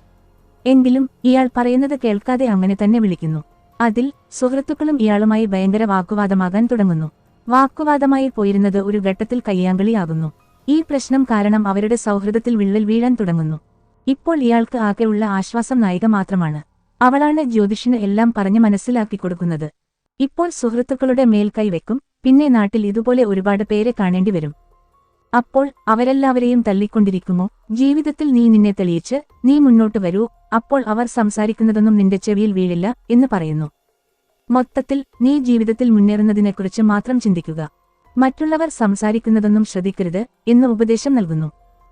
എങ്കിലും ഇയാൾ പറയുന്നത് കേൾക്കാതെ അങ്ങനെ തന്നെ വിളിക്കുന്നു. അതിൽ സുഹൃത്തുക്കളും ഇയാളുമായി ഭയങ്കര വാക്കുവാദമാകാൻ തുടങ്ങുന്നു. വാക്കുവാദമായി പോയിരുന്നത് ഒരു ഘട്ടത്തിൽ കയ്യാങ്കളിയാകുന്നു. ഈ പ്രശ്നം കാരണം അവരുടെ സൗഹൃദത്തിൽ വിള്ളൽ വീഴാൻ തുടങ്ങുന്നു. ഇപ്പോൾ ഇയാൾക്ക് ആകെയുള്ള ആശ്വാസം നായിക മാത്രമാണ്. അവളാണ് ജ്യോതിഷിന് എല്ലാം പറഞ്ഞ് മനസ്സിലാക്കി കൊടുക്കുന്നത്. ഇപ്പോൾ സുഹൃത്തുക്കളുടെ മേൽ കൈവെക്കും പിന്നെ നാട്ടിൽ ഇതുപോലെ ഒരുപാട് പേരെ കാണേണ്ടി വരും. അപ്പോൾ അവരെല്ലാവരെയും തള്ളിക്കൊണ്ടിരിക്കുമോ ജീവിതത്തിൽ നീ നിന്നെ തെളിയിച്ച് നീ മുന്നോട്ട് വരൂ അപ്പോൾ അവർ സംസാരിക്കുന്നതൊന്നും നിന്റെ ചെവിയിൽ വീഴില്ല എന്ന് പറയുന്നു. മൊത്തത്തിൽ നീ ജീവിതത്തിൽ മുന്നേറുന്നതിനെക്കുറിച്ച് മാത്രം ചിന്തിക്കുക. മറ്റുള്ളവർ സംസാരിക്കുന്നതൊന്നും ശ്രദ്ധിക്കരുത് എന്ന് ഉപദേശം നൽകുന്നു.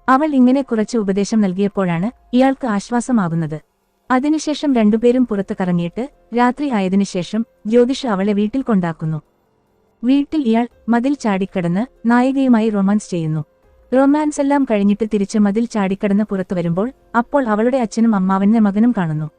അവൾ ഇങ്ങനെ കുറച്ച് ഉപദേശം നൽകിയപ്പോഴാണ് ഇയാൾക്ക് ആശ്വാസമാകുന്നത്. അതിനുശേഷം രണ്ടുപേരും പുറത്തു കറങ്ങിയിട്ട് രാത്രി ആയതിനുശേഷം ജ്യോതിഷ അവളെ വീട്ടിൽ കൊണ്ടാക്കുന്നു. വീട്ടിൽ ഇയാൾ മതിൽ ചാടിക്കടന്ന് നായികയുമായി റൊമാൻസ് ചെയ്യുന്നു. റൊമാൻസ് എല്ലാം കഴിഞ്ഞിട്ട് തിരിച്ച് മതിൽ ചാടിക്കടന്ന് പുറത്തു വരുമ്പോൾ അപ്പോൾ അവളുടെ അച്ഛനും അമ്മാവന്റെ മകനും കാണുന്നു.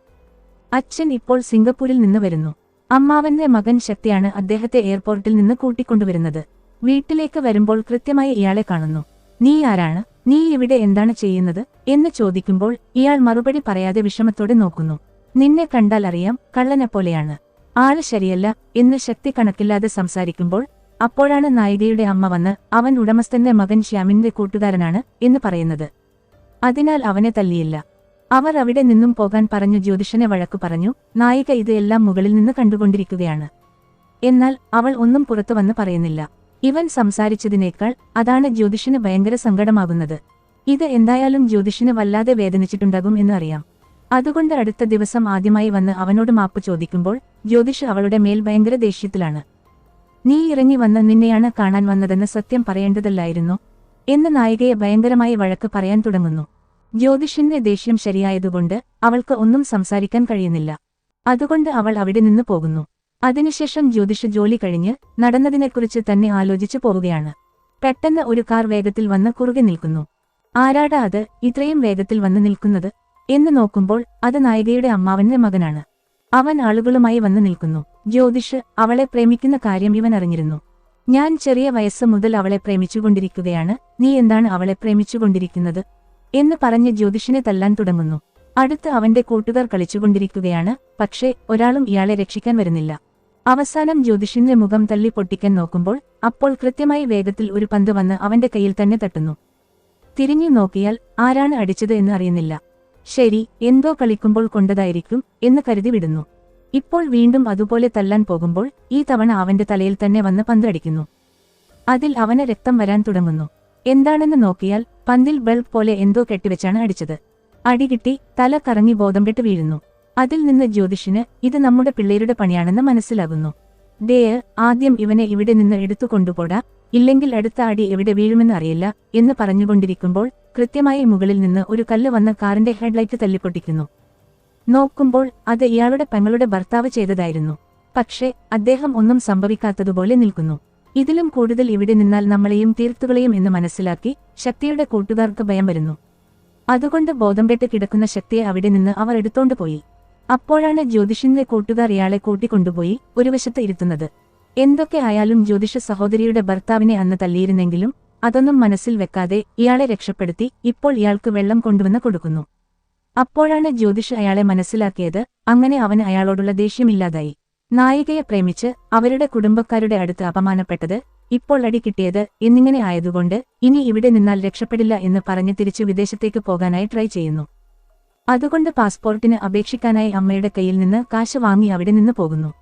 അച്ഛൻ ഇപ്പോൾ സിംഗപ്പൂരിൽ നിന്ന് വരുന്നു. അമ്മാവന്റെ മകൻ ശക്തിയാണ് അദ്ദേഹത്തെ എയർപോർട്ടിൽ നിന്ന് കൂട്ടിക്കൊണ്ടുവരുന്നത്. വീട്ടിലേക്ക് വരുമ്പോൾ കൃത്യമായി ഇയാളെ കാണുന്നു. നീ ആരാണ്? നീ ഇവിടെ എന്താണ് ചെയ്യുന്നത്? എന്ന് ചോദിക്കുമ്പോൾ ഇയാൾ മറുപടി പറയാതെ വിഷമത്തോടെ നോക്കുന്നു. നിന്നെ കണ്ടാൽ അറിയാം കള്ളനെ പോലെയാണ്. ആൾ ശരിയല്ല എന്ന് ശക്തി കണക്കില്ലാതെ സംസാരിക്കുമ്പോൾ അപ്പോഴാണ് നായികയുടെ അമ്മ വന്ന് അവൻ ഉടമസ്ഥന്റെ മകൻ ശ്യാമിന്റെ കൂട്ടുകാരനാണ് എന്ന് പറയുന്നത്. അതിനാൽ അവനെ തല്ലിയില്ല. അവർ അവിടെ നിന്നും പോകാൻ പറഞ്ഞു ജ്യോതിഷനെ വഴക്കു പറഞ്ഞു നായിക ഇത് മുകളിൽ നിന്ന് കണ്ടുകൊണ്ടിരിക്കുകയാണ്. എന്നാൽ അവൾ ഒന്നും പുറത്തു വന്ന് പറയുന്നില്ല. ഇവൻ സംസാരിച്ചതിനേക്കാൾ അതാണ് ജ്യോതിഷിന് ഭയങ്കര സങ്കടമാകുന്നത്. ഇത് എന്തായാലും ജ്യോതിഷിന് വല്ലാതെ വേദനിച്ചിട്ടുണ്ടാകും എന്ന് അറിയാം. അതുകൊണ്ട് അടുത്ത ദിവസം ആദ്യമായി വന്ന് അവനോട് മാപ്പ് ചോദിക്കുമ്പോൾ ജ്യോതിഷ് അവളുടെ മേൽ ഭയങ്കര ദേഷ്യത്തിലാണ്. നീ ഇറങ്ങി വന്ന് നിന്നെയാണ് കാണാൻ വന്നതെന്ന് സത്യം പറയേണ്ടതല്ലായിരുന്നു എന്ന് നായികയെ ഭയങ്കരമായി വഴക്ക് പറയാൻ തുടങ്ങുന്നു. ജ്യോതിഷിന്റെ ദേഷ്യം ശരിയായതുകൊണ്ട് അവൾക്ക് ഒന്നും സംസാരിക്കാൻ കഴിയുന്നില്ല. അതുകൊണ്ട് അവൾ അവിടെ നിന്ന് പോകുന്നു. അതിനുശേഷം ജ്യോതിഷ് ജോലി കഴിഞ്ഞ് നടന്നതിനെക്കുറിച്ച് തന്നെ ആലോചിച്ചു പോവുകയാണ്. പെട്ടെന്ന് ഒരു കാർ വേഗത്തിൽ വന്ന് കുറുകെ നിൽക്കുന്നു. ആരാടാ അത്? ഇത്രയും വേഗത്തിൽ വന്ന് നിൽക്കുന്നത്? എന്ന് നോക്കുമ്പോൾ അത് നായികയുടെ അമ്മാവന്റെ മകനാണ്. അവൻ ആളുകളുമായി വന്ന് നിൽക്കുന്നു. ജ്യോതിഷ് അവളെ പ്രേമിക്കുന്ന കാര്യം ഇവൻ അറിഞ്ഞിരുന്നു. ഞാൻ ചെറിയ വയസ്സ് മുതൽ അവളെ പ്രേമിച്ചുകൊണ്ടിരിക്കുകയാണ്. നീ എന്താണ് അവളെ പ്രേമിച്ചുകൊണ്ടിരിക്കുന്നത്? എന്ന് പറഞ്ഞ് ജ്യോതിഷിനെ തല്ലാൻ തുടങ്ങുന്നു. അടുത്ത് അവന്റെ കൂട്ടുകാർ കളിച്ചുകൊണ്ടിരിക്കുകയാണ് പക്ഷേ ഒരാളും ഇയാളെ രക്ഷിക്കാൻ വരുന്നില്ല. അവസാനം ജ്യോതിഷിന്റെ മുഖം തള്ളി പൊട്ടിക്കാൻ നോക്കുമ്പോൾ അപ്പോൾ കൃത്യമായി വേഗത്തിൽ ഒരു പന്ത് വന്ന് അവന്റെ കയ്യിൽ തന്നെ തട്ടുന്നു. തിരിഞ്ഞു നോക്കിയാൽ ആരാണ് അടിച്ചത് എന്ന് അറിയുന്നില്ല. ശരി എന്തോ കളിക്കുമ്പോൾ കൊണ്ടതായിരിക്കും എന്ന് കരുതി വിടുന്നു. ഇപ്പോൾ വീണ്ടും അതുപോലെ തല്ലാൻ പോകുമ്പോൾ ഈ തവണ അവന്റെ തലയിൽ തന്നെ വന്ന് പന്ത് അടിക്കുന്നു. അതിൽ അവന് രക്തം വരാൻ തുടങ്ങുന്നു. എന്താണെന്ന് നോക്കിയാൽ പന്തിൽ ബൾബ് പോലെ എന്തോ കെട്ടിവെച്ചാണ് അടിച്ചത്. അടികിട്ടി തല കറങ്ങി ബോധം കെട്ട് വീഴുന്നു. അതിൽ നിന്ന് ജ്യോതിഷിന് ഇത് നമ്മുടെ പിള്ളേരുടെ പണിയാണെന്ന് മനസ്സിലാകുന്നു. ഡേയ് ആദ്യം ഇവനെ ഇവിടെ നിന്ന് എടുത്തു കൊണ്ടുപോടാ. ഇല്ലെങ്കിൽ അടുത്ത അടി എവിടെ വീഴുമെന്ന് അറിയില്ല എന്ന് പറഞ്ഞുകൊണ്ടിരിക്കുമ്പോൾ കൃത്യമായി മുകളിൽ നിന്ന് ഒരു കല്ല് വന്ന് കാറിന്റെ ഹെഡ്ലൈറ്റ് തല്ലിപ്പൊട്ടിക്കുന്നു. നോക്കുമ്പോൾ അത് ഇയാളുടെ പെങ്ങളുടെ ഭർത്താവ് ചെയ്തതായിരുന്നു. പക്ഷേ അദ്ദേഹം ഒന്നും സംഭവിക്കാത്തതുപോലെ നിൽക്കുന്നു. ഇതിലും കൂടുതൽ ഇവിടെ നിന്നാൽ നമ്മളെയും തീർത്തുകളെയും എന്ന് മനസ്സിലാക്കി ശക്തിയുടെ കൂട്ടുകാർക്ക് ഭയം വരുന്നു. അതുകൊണ്ട് ബോധം കെട്ട് കിടക്കുന്ന ശക്തിയെ അവിടെ നിന്ന് അവർ എടുത്തോണ്ട് പോയി. അപ്പോഴാണ് ജ്യോതിഷിന്റെ കൂട്ടുകാർ ഇയാളെ കൂട്ടിക്കൊണ്ടുപോയി ഒരു വശത്ത് ഇരുത്തുന്നത്. എന്തൊക്കെ ആയാലും ജ്യോതിഷ സഹോദരിയുടെ ഭർത്താവിനെ അന്ന് തല്ലിയിരുന്നെങ്കിലും അതൊന്നും മനസ്സിൽ വെക്കാതെ ഇയാളെ രക്ഷപ്പെടുത്തി ഇപ്പോൾ ഇയാൾക്ക് വെള്ളം കൊണ്ടുവന്ന് കൊടുക്കുന്നു. അപ്പോഴാണ് ജ്യോതിഷ് അയാളെ മനസ്സിലാക്കിയത് അങ്ങനെ അവന് അയാളോടുള്ള ദേഷ്യമില്ലാതായി. നായികയെ പ്രേമിച്ച് അവരുടെ കുടുംബക്കാരുടെ അടുത്ത് അപമാനപ്പെട്ടത് ഇപ്പോൾ അടി കിട്ടിയത് എന്നിങ്ങനെ ആയതുകൊണ്ട് ഇനി ഇവിടെ നിന്നാൽ രക്ഷപ്പെടില്ല എന്ന് പറഞ്ഞ് തിരിച്ചു വിദേശത്തേക്ക് പോകാനായി ട്രൈ ചെയ്യുന്നു. അതുകൊണ്ട് പാസ്പോർട്ടിന് അപേക്ഷിക്കാനായി അമ്മയുടെ കയ്യിൽ നിന്ന് കാശ് വാങ്ങി അവിടെ നിന്ന് പോകുന്നു.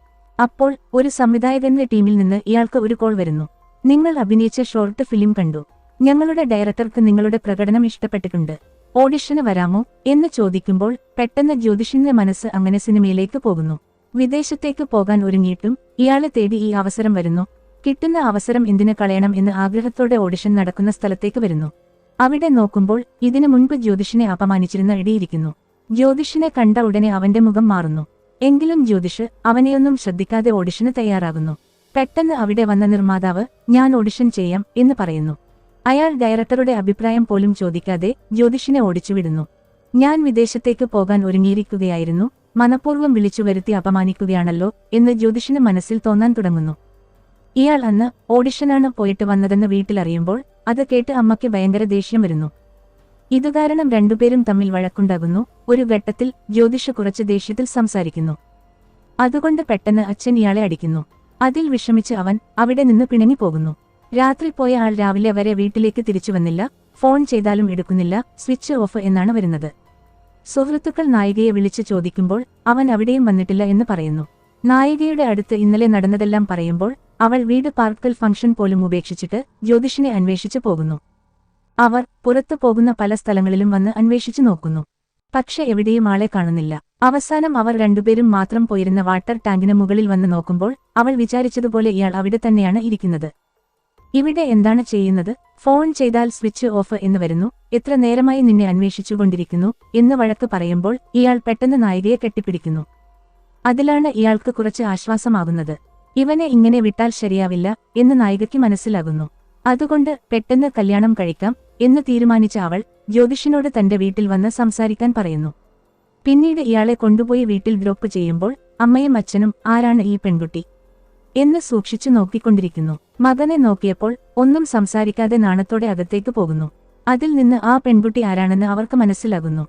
അപ്പോൾ ഒരു സംവിധായകന്റെ ടീമിൽ നിന്ന് ഇയാൾക്ക് ഒരു കോൾ വരുന്നു. നിങ്ങൾ അഭിനയിച്ച ഷോർട്ട് ഫിലിം കണ്ടു. ഞങ്ങളുടെ ഡയറക്ടർക്ക് നിങ്ങളുടെ പ്രകടനം ഇഷ്ടപ്പെട്ടിട്ടുണ്ട്. ഓഡിഷന് വരാമോ? എന്ന് ചോദിക്കുമ്പോൾ പെട്ടെന്ന് ജ്യോതിഷിന്റെ മനസ്സ് അങ്ങനെ സിനിമയിലേക്ക് പോകുന്നു. വിദേശത്തേക്ക് പോകാൻ ഒരുങ്ങിയിട്ടും ഇയാളെ തേടി ഈ അവസരം വരുന്നു. കിട്ടുന്ന അവസരം എന്തിനു കളയണം എന്ന് ആഗ്രഹത്തോടെ ഓഡിഷൻ നടക്കുന്ന സ്ഥലത്തേക്ക് വരുന്നു. അവിടെ നോക്കുമ്പോൾ ഇതിനു മുൻപ് ജ്യോതിഷിനെ അപമാനിച്ചിരുന്ന ഇടിയിരിക്കുന്നു. ജ്യോതിഷിനെ കണ്ട ഉടനെ അവന്റെ മുഖം മാറുന്നു. എങ്കിലും ജ്യോതിഷ് അവനെയൊന്നും ശ്രദ്ധിക്കാതെ ഓഡിഷന് തയ്യാറാകുന്നു. പെട്ടെന്ന് അവിടെ വന്ന നിർമ്മാതാവ് ഞാൻ ഓഡിഷൻ ചെയ്യാം എന്ന് പറയുന്നു. അയാൾ ഡയറക്ടറുടെ അഭിപ്രായം പോലും ചോദിക്കാതെ ജ്യോതിഷിനെ ഓടിച്ചുവിടുന്നു. ഞാൻ വിദേശത്തേക്ക് പോകാൻ ഒരുങ്ങിയിരിക്കുകയായിരുന്നു. മനഃപൂർവം വിളിച്ചു വരുത്തി അപമാനിക്കുകയാണല്ലോ എന്ന് ജ്യോതിഷിന് മനസ്സിൽ തോന്നാൻ തുടങ്ങുന്നു. ഇയാൾ അന്ന് ഓഡിഷനാണ് പോയിട്ട് വന്നതെന്ന് വീട്ടിലറിയുമ്പോൾ അത് കേട്ട് അമ്മയ്ക്ക് ഭയങ്കര ദേഷ്യം വരുന്നു. ഇതുകാരണം രണ്ടുപേരും തമ്മിൽ വഴക്കുണ്ടാകുന്നു. ഒരു ഘട്ടത്തിൽ ജ്യോതിഷ കുറച്ച് ദേഷ്യത്തിൽ സംസാരിക്കുന്നു. അതുകൊണ്ട് പെട്ടെന്ന് അച്ഛൻ ഇയാളെ അടിക്കുന്നു. അതിൽ വിഷമിച്ച് അവൻ അവിടെ നിന്ന് പിണങ്ങി പോകുന്നു. രാത്രി പോയ ആൾ രാവിലെ വരെ വീട്ടിലേക്ക് തിരിച്ചു വന്നില്ല. ഫോൺ ചെയ്താലും എടുക്കുന്നില്ല. സ്വിച്ച് ഓഫ് എന്നാണ് വരുന്നത്. സുഹൃത്തുക്കൾ നായികയെ വിളിച്ച് ചോദിക്കുമ്പോൾ അവൻ അവിടെയും വന്നിട്ടില്ല എന്ന് പറയുന്നു. നായികയുടെ അടുത്ത് ഇന്നലെ നടന്നതെല്ലാം പറയുമ്പോൾ അവൾ വീട് പാർക്കൽ ഫംഗ്ഷൻ പോലും ഉപേക്ഷിച്ചിട്ട് ജ്യോതിഷിനെ അന്വേഷിച്ചു പോകുന്നു. അവർ പുറത്തു പോകുന്ന പല സ്ഥലങ്ങളിലും വന്ന് അന്വേഷിച്ചു നോക്കുന്നു. പക്ഷെ എവിടെയും ആളെ കാണുന്നില്ല. അവസാനം അവർ രണ്ടുപേരും മാത്രം പോയിരുന്ന വാട്ടർ ടാങ്കിന് മുകളിൽ വന്ന് നോക്കുമ്പോൾ അവൾ വിചാരിച്ചതുപോലെ ഇയാൾ അവിടെ തന്നെയാണ് ഇരിക്കുന്നത്. ഇവിടെ എന്താണ് ചെയ്യുന്നത്? ഫോൺ ചെയ്താൽ സ്വിച്ച് ഓഫ് എന്ന് വരുന്നു. എത്ര നേരമായി നിന്നെ അന്വേഷിച്ചുകൊണ്ടിരിക്കുന്നു എന്ന് വഴക്ക് പറയുമ്പോൾ ഇയാൾ പെട്ടെന്ന് നായികയെ കെട്ടിപ്പിടിക്കുന്നു. അതിലാണ് ഇയാൾക്ക് കുറച്ച് ആശ്വാസമാകുന്നത്. ഇവനെ ഇങ്ങനെ വിട്ടാൽ ശരിയാവില്ല എന്ന് നായികയ്ക്ക് മനസ്സിലാകുന്നു. അതുകൊണ്ട് പെട്ടെന്ന് കല്യാണം കഴിക്കാം എന്ന് തീരുമാനിച്ച അവൾ ജ്യോതിഷിനോട് തന്റെ വീട്ടിൽ വന്ന് സംസാരിക്കാൻ പറയുന്നു. പിന്നീട് ഇയാളെ കൊണ്ടുപോയി വീട്ടിൽ ഡ്രോപ്പ് ചെയ്യുമ്പോൾ അമ്മയും അച്ഛനും ആരാണ് ഈ പെൺകുട്ടി എന്ന് സൂക്ഷിച്ചു നോക്കിക്കൊണ്ടിരിക്കുന്നു. മകനെ നോക്കിയപ്പോൾ ഒന്നും സംസാരിക്കാതെ നാണത്തോടെ അകത്തേക്ക് പോകുന്നു. അതിൽ നിന്ന് ആ പെൺകുട്ടി ആരാണെന്ന് അവർക്ക് മനസ്സിലാകുന്നു.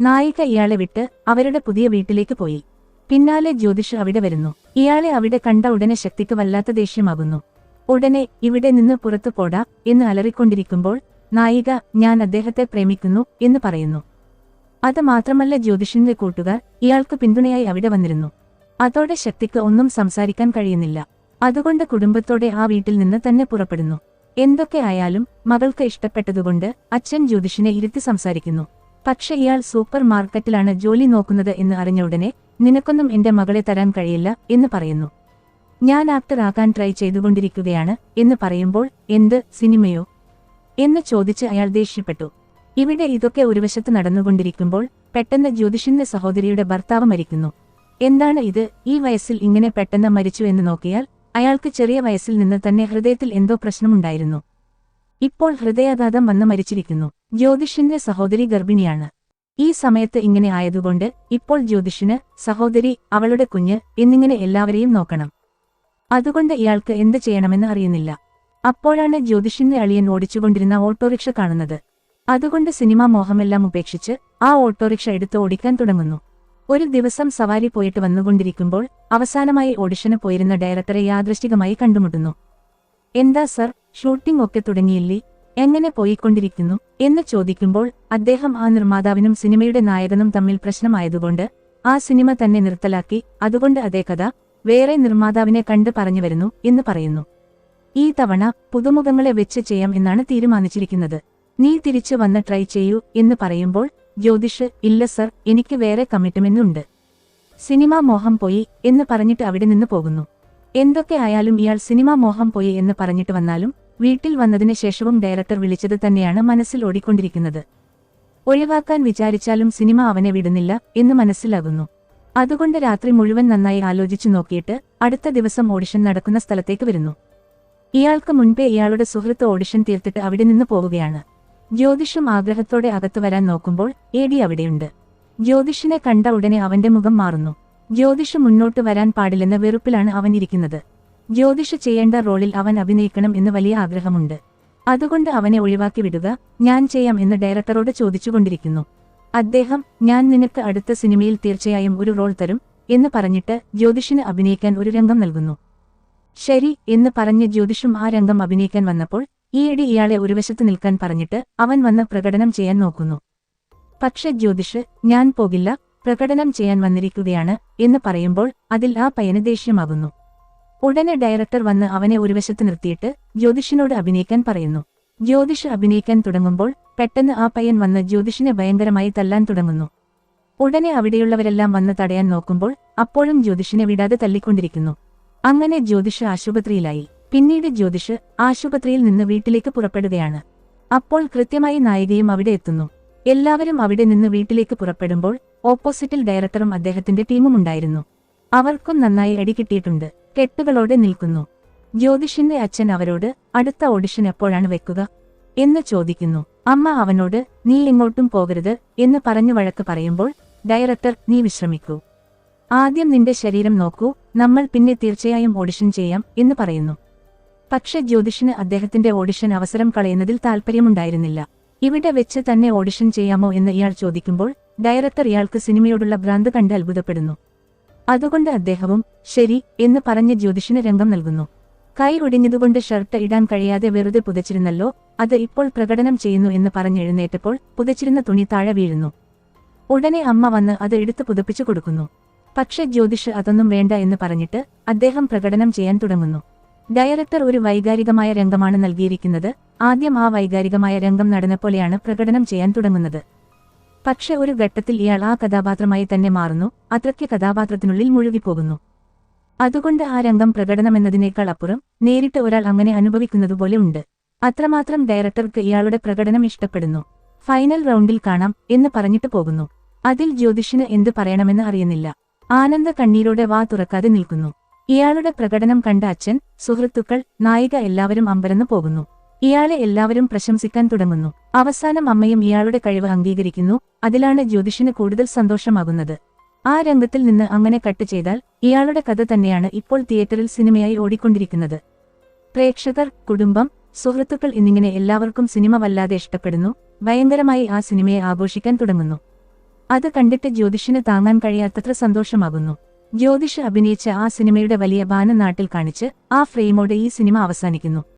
നായിക ഇയാളെ വിട്ട് അവരുടെ പുതിയ വീട്ടിലേക്ക് പോയി. പിന്നാലെ ജ്യോതിഷ് അവിടെ വരുന്നു. ഇയാളെ അവിടെ കണ്ട ഉടനെ ശക്തിക്ക് വല്ലാത്ത ദേഷ്യമാകുന്നു. ഉടനെ ഇവിടെ നിന്ന് പുറത്തു പോടാ എന്ന് അലറിക്കൊണ്ടിരിക്കുമ്പോൾ നായിക ഞാൻ അദ്ദേഹത്തെ പ്രേമിക്കുന്നു എന്ന് പറയുന്നു. അത് മാത്രമല്ല ജ്യോതിഷിന്റെ കൂട്ടുകാർ ഇയാൾക്ക് പിന്തുണയായി അവിടെ വന്നിരുന്നു. അതോടെ ശക്തിക്ക് ഒന്നും സംസാരിക്കാൻ കഴിയുന്നില്ല. അതുകൊണ്ട് കുടുംബത്തോടെ ആ വീട്ടിൽ നിന്ന് തന്നെ പുറപ്പെടുന്നു. എന്തൊക്കെ ആയാലും മകൾക്ക് ഇഷ്ടപ്പെട്ടതുകൊണ്ട് അച്ഛൻ ജ്യോതിഷിനെ ഇരുത്തി സംസാരിക്കുന്നു. പക്ഷെ ഇയാൾ സൂപ്പർ മാർക്കറ്റിലാണ് ജോലി നോക്കുന്നത് എന്ന് അറിഞ്ഞ ഉടനെ നിനക്കൊന്നും എന്റെ മകളെ തരാൻ കഴിയില്ല എന്ന് പറയുന്നു. ഞാൻ ആക്ടർ ആക്കാൻ ട്രൈ ചെയ്തുകൊണ്ടിരിക്കുകയാണ് എന്ന് പറയുമ്പോൾ എന്ത്? സിനിമയോ? എന്ന് ചോദിച്ച് അയാൾ ദേഷ്യപ്പെട്ടു. ഇവിടെ ഇതൊക്കെ ഒരു വശത്ത് നടന്നുകൊണ്ടിരിക്കുമ്പോൾ പെട്ടെന്ന് ജ്യോതിഷിന്റെ സഹോദരിയുടെ ഭർത്താവ് മരിക്കുന്നു. എന്താണ് ഇത്? ഈ വയസ്സിൽ ഇങ്ങനെ പെട്ടെന്ന് മരിച്ചു? എന്ന് നോക്കിയാൽ അയാൾക്ക് ചെറിയ വയസ്സിൽ നിന്ന് തന്നെ ഹൃദയത്തിൽ എന്തോ പ്രശ്നമുണ്ടായിരുന്നു. ഇപ്പോൾ ഹൃദയാഘാതം വന്ന് മരിച്ചിരിക്കുന്നു. ജ്യോതിഷിന്റെ സഹോദരി ഗർഭിണിയാണ്. ഈ സമയത്ത് ഇങ്ങനെ ആയതുകൊണ്ട് ഇപ്പോൾ ജ്യോതിഷിന് സഹോദരി അവളുടെ കുഞ്ഞ് എന്നിങ്ങനെ എല്ലാവരെയും നോക്കണം. അതുകൊണ്ട് ഇയാൾക്ക് എന്ത് ചെയ്യണമെന്ന് അറിയുന്നില്ല. അപ്പോഴാണ് ജ്യോതിഷിന്റെ അളിയൻ ഓടിച്ചുകൊണ്ടിരുന്ന ഓട്ടോറിക്ഷ കാണുന്നത്. അതുകൊണ്ട് സിനിമാ മോഹമെല്ലാം ഉപേക്ഷിച്ച് ആ ഓട്ടോറിക്ഷ എടുത്ത് ഓടിക്കാൻ തുടങ്ങുന്നു. ഒരു ദിവസം സവാരി പോയിട്ട് വന്നുകൊണ്ടിരിക്കുമ്പോൾ അവസാനമായി ഓഡിഷന് പോയിരുന്ന ഡയറക്ടറെ യാദൃശ്ചികമായി കണ്ടുമുട്ടുന്നു. എന്താ സർ? ഷൂട്ടിംഗ് ഒക്കെ തുടങ്ങിയില്ലേ? എങ്ങനെ പോയിക്കൊണ്ടിരിക്കുന്നു? എന്ന് ചോദിക്കുമ്പോൾ അദ്ദേഹം ആ നിർമ്മാതാവിനും സിനിമയുടെ നായകനും തമ്മിൽ പ്രശ്നമായതുകൊണ്ട് ആ സിനിമ തന്നെ നിർത്തലാക്കി. അതുകൊണ്ട് അതേ കഥ വേറെ നിർമ്മാതാവിനെ കണ്ട് പറഞ്ഞു വരുന്നു എന്ന് പറയുന്നു. ഈ തവണ പുതുമുഖങ്ങളെ വെച്ച് ചെയ്യാം എന്നാണ് തീരുമാനിച്ചിരിക്കുന്നത്. നീ തിരിച്ചു വന്ന് ട്രൈ ചെയ്യൂ എന്ന് പറയുമ്പോൾ ജ്യോതിഷ് ഇല്ല സർ എനിക്ക് വേറെ കമ്മിറ്റ്മെന്റുണ്ട്. സിനിമ മോഹം പോയി എന്ന് പറഞ്ഞിട്ട് അവിടെ നിന്ന് പോകുന്നു. എന്തൊക്കെ ആയാലും ഇയാൾ സിനിമ മോഹം പോയി എന്ന് പറഞ്ഞിട്ട് വന്നാലും വീട്ടിൽ വന്നതിന് ശേഷവും ഡയറക്ടർ വിളിച്ചത് തന്നെയാണ് മനസ്സിൽ ഓടിക്കൊണ്ടിരിക്കുന്നത്. ഒഴിവാക്കാൻ വിചാരിച്ചാലും സിനിമ അവനെ വിടുന്നില്ല എന്ന് മനസ്സിലാകുന്നു. അതുകൊണ്ട് രാത്രി മുഴുവൻ നന്നായി ആലോചിച്ചു നോക്കിയിട്ട് അടുത്ത ദിവസം ഓഡിഷൻ നടക്കുന്ന സ്ഥലത്തേക്ക് വരുന്നു. ഇയാൾക്ക് മുൻപേ ഇയാളുടെ സുഹൃത്ത് ഓഡിഷൻ തീർത്തിട്ട് അവിടെ നിന്ന് പോവുകയാണ്. ജ്യോതിഷും ആഗ്രഹത്തോടെ അകത്തു വരാൻ നോക്കുമ്പോൾ എ ഡി അവിടെയുണ്ട്. ജ്യോതിഷിനെ കണ്ട ഉടനെ അവന്റെ മുഖം മാറുന്നു. ജ്യോതിഷ് മുന്നോട്ട് വരാൻ പാടില്ലെന്ന വെറുപ്പിലാണ് അവൻ ഇരിക്കുന്നത്. ജ്യോതിഷ് ചെയ്യേണ്ട റോളിൽ അവൻ അഭിനയിക്കണം എന്ന് വലിയ ആഗ്രഹമുണ്ട്. അതുകൊണ്ട് അവനെ ഒഴിവാക്കി വിടുക ഞാൻ ചെയ്യാം എന്ന് ഡയറക്ടറോട് ചോദിച്ചുകൊണ്ടിരിക്കുന്നു. അദ്ദേഹം ഞാൻ നിനക്ക് അടുത്ത സിനിമയിൽ തീർച്ചയായും ഒരു റോൾ തരും എന്ന് പറഞ്ഞിട്ട് ജ്യോതിഷിന് അഭിനയിക്കാൻ ഒരു രംഗം നൽകുന്നു. ശരി എന്ന് പറഞ്ഞ് ജ്യോതിഷും ആ രംഗം അഭിനയിക്കാൻ വന്നപ്പോൾ ഈയിടെ ഇയാളെ ഒരു വശത്ത് നിൽക്കാൻ പറഞ്ഞിട്ട് അവൻ വന്ന് പ്രകടനം ചെയ്യാൻ നോക്കുന്നു. പക്ഷെ ജ്യോതിഷ് ഞാൻ പോകില്ല പ്രകടനം ചെയ്യാൻ വന്നിരിക്കുകയാണ് എന്ന് പറയുമ്പോൾ അതിൽ ആ പയ്യന് ദേഷ്യമാകുന്നു. ഉടനെ ഡയറക്ടർ വന്ന് അവനെ ഒരു വശത്ത് നിർത്തിയിട്ട് ജ്യോതിഷിനോട് അഭിനയിക്കാൻ പറയുന്നു. ജ്യോതിഷ് അഭിനയിക്കാൻ തുടങ്ങുമ്പോൾ പെട്ടെന്ന് ആ പയ്യൻ വന്ന് ജ്യോതിഷിനെ ഭയങ്കരമായി തല്ലാൻ തുടങ്ങുന്നു. ഉടനെ അവിടെയുള്ളവരെല്ലാം വന്ന് തടയാൻ നോക്കുമ്പോൾ അപ്പോഴും ജ്യോതിഷിനെ വിടാതെ തല്ലിക്കൊണ്ടിരിക്കുന്നു. അങ്ങനെ ജ്യോതിഷ് ആശുപത്രിയിലായി. പിന്നീട് ജ്യോതിഷ് ആശുപത്രിയിൽ നിന്ന് വീട്ടിലേക്ക് പുറപ്പെടുകയാണ്. അപ്പോൾ കൃത്യമായി നായികയും അവിടെ എത്തുന്നു. എല്ലാവരും അവിടെ നിന്ന് വീട്ടിലേക്ക് പുറപ്പെടുമ്പോൾ ഓപ്പോസിറ്റിൽ ഡയറക്ടറും അദ്ദേഹത്തിന്റെ ടീമും ഉണ്ടായിരുന്നു. അവർക്കും നന്നായി അടി കിട്ടിയിട്ടുണ്ട്. കെട്ടുകളോടെ നിൽക്കുന്നു. ജ്യോതിഷിന്റെ അച്ഛൻ അവരോട് അടുത്ത ഓഡിഷൻ എപ്പോഴാണ് വെക്കുക? എന്ന് ചോദിക്കുന്നു. അമ്മ അവനോട് നീ എങ്ങോട്ടും പോകരുത് എന്ന് പറഞ്ഞു വഴക്ക് പറയുമ്പോൾ ഡയറക്ടർ നീ വിശ്രമിക്കൂ. ആദ്യം നിന്റെ ശരീരം നോക്കൂ നമ്മൾ പിന്നെ തീർച്ചയായും ഓഡിഷൻ ചെയ്യാം എന്ന് പറയുന്നു. പക്ഷെ ജ്യോതിഷിന് അദ്ദേഹത്തിന്റെ ഓഡിഷൻ അവസരം കളയുന്നതിൽ താല്പര്യമുണ്ടായിരുന്നില്ല ഇവിടെ വെച്ച് തന്നെ ഓഡിഷൻ ചെയ്യാമോ? എന്ന് ഇയാൾ ചോദിക്കുമ്പോൾ ഡയറക്ടർ ഇയാൾക്ക് സിനിമയോടുള്ള ഭ്രാന്ത് കണ്ട് അത്ഭുതപ്പെടുന്നു. അതുകൊണ്ട് അദ്ദേഹവും ശരി എന്ന് പറഞ്ഞ് ജ്യോതിഷിന് രംഗം നൽകുന്നു. കൈ ഒടിഞ്ഞതുകൊണ്ട് ഷർട്ട് ഇടാൻ കഴിയാതെ വെറുതെ പുതച്ചിരുന്നല്ലോ അത് ഇപ്പോൾ പ്രകടനം ചെയ്യുന്നു എന്ന് പറഞ്ഞെഴുന്നേറ്റപ്പോൾ പുതച്ചിരുന്ന തുണി താഴെ വീഴുന്നു. ഉടനെ അമ്മ വന്ന് അത് എടുത്തു പുതപ്പിച്ചു കൊടുക്കുന്നു. പക്ഷെ ജ്യോതിഷ് അതൊന്നും വേണ്ട എന്ന് പറഞ്ഞിട്ട് അദ്ദേഹം പ്രകടനം ചെയ്യാൻ തുടങ്ങുന്നു. ഡയറക്ടർ ഒരു വൈകാരികമായ രംഗമാണ് നൽകിയിരിക്കുന്നത്. ആദ്യം ആ വൈകാരികമായ രംഗം നടന്നപ്പോലെയാണ് പ്രകടനം ചെയ്യാൻ തുടങ്ങുന്നത്. പക്ഷെ ഒരു ഘട്ടത്തിൽ ഇയാൾ ആ കഥാപാത്രമായി തന്നെ മാറുന്നു അത്രയ്ക്ക് കഥാപാത്രത്തിനുള്ളിൽ മുഴുകിപ്പോകുന്നു. അതുകൊണ്ട് ആ രംഗം പ്രകടനമെന്നതിനേക്കാൾ അപ്പുറം നേരിട്ട് ഒരാൾ അങ്ങനെ അനുഭവിക്കുന്നതുപോലെ ഉണ്ട്. അത്രമാത്രം ഡയറക്ടർക്ക് ഇയാളുടെ പ്രകടനം ഇഷ്ടപ്പെടുന്നു. ഫൈനൽ റൗണ്ടിൽ കാണാം എന്ന് പറഞ്ഞിട്ട് പോകുന്നു. അതിൽ ജ്യോതിഷിന് എന്ത് പറയണമെന്ന് അറിയുന്നില്ല. ആനന്ദ കണ്ണീരോടെ വാ തുറക്കാതെ നിൽക്കുന്നു. ഇയാളുടെ പ്രകടനം കണ്ട അച്ഛൻ സുഹൃത്തുക്കൾ നായിക എല്ലാവരും അമ്പരന്ന് പോകുന്നു. ഇയാളെ എല്ലാവരും പ്രശംസിക്കാൻ തുടങ്ങുന്നു. അവസാനം അമ്മയും ഇയാളുടെ കഴിവ് അംഗീകരിക്കുന്നു. അതിലാണ് ജ്യോതിഷിന് കൂടുതൽ സന്തോഷമാകുന്നത്. ആ രംഗത്തിൽ നിന്ന് അങ്ങനെ കട്ട് ചെയ്താൽ ഇയാളുടെ കഥ തന്നെയാണ് ഇപ്പോൾ തിയേറ്ററിൽ സിനിമയായി ഓടിക്കൊണ്ടിരിക്കുന്നത്. പ്രേക്ഷകർ കുടുംബം സുഹൃത്തുക്കൾ എന്നിങ്ങനെ എല്ലാവർക്കും സിനിമ വല്ലാതെ ഇഷ്ടപ്പെടുന്നു. ഭയങ്കരമായി ആ സിനിമയെ ആഘോഷിക്കാൻ തുടങ്ങുന്നു. അത് കണ്ടിട്ട് ജ്യോതിഷിന് താങ്ങാൻ കഴിയാത്തത്ര സന്തോഷമാകുന്നു. ജ്യോതിഷ് അഭിനയിച്ച ആ സിനിമയുടെ വലിയ ബാന നാട്ടിൽ കാണിച്ച് ആ ഫ്രെയിമോടെ ഈ സിനിമ അവസാനിക്കുന്നു.